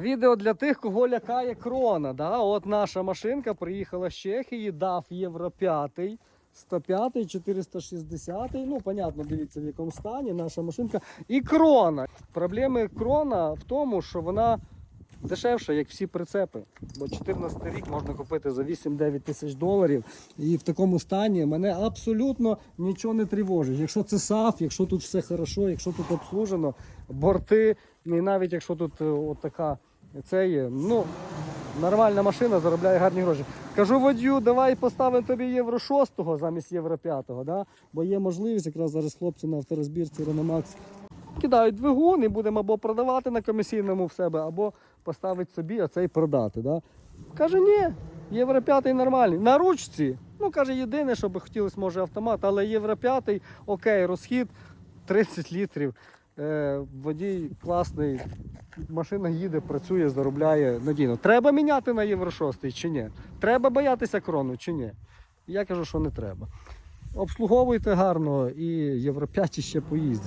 Відео для тих, кого лякає крона. Да? От наша машинка приїхала з Чехії, дав Євро 5, 105, 460. Ну, понятно, дивіться в якому стані наша машинка. І крона. Проблеми крона в тому, що вона дешевша, як всі прицепи. Бо 14 рік можна купити за 8-9 тисяч доларів. І в такому стані мене абсолютно нічого не тривожить. Якщо це САФ, якщо тут все хорошо, якщо тут обслужено, борти, і навіть якщо тут е, от така це є, ну. Нормальна машина заробляє гарні гроші. Кажу водію, давай поставимо тобі євро 6 замість євро 5, да? бо є можливість, якраз зараз хлопці на авторозбірці Renault кидають двигун і будемо або продавати на комісійному в себе, або поставити собі, а цей продати. Да? Каже, ні, євро 5 нормальний. На ручці. Ну, каже, єдине, що би хотілося, може, автомат, але євро 5, окей, розхід 30 літрів. Е, водій класний, машина їде, працює, заробляє надійно. Треба міняти на євро 6 чи ні? Треба боятися крону чи ні? Я кажу, що не треба. Обслуговуйте гарно і євро 5 ще поїздять.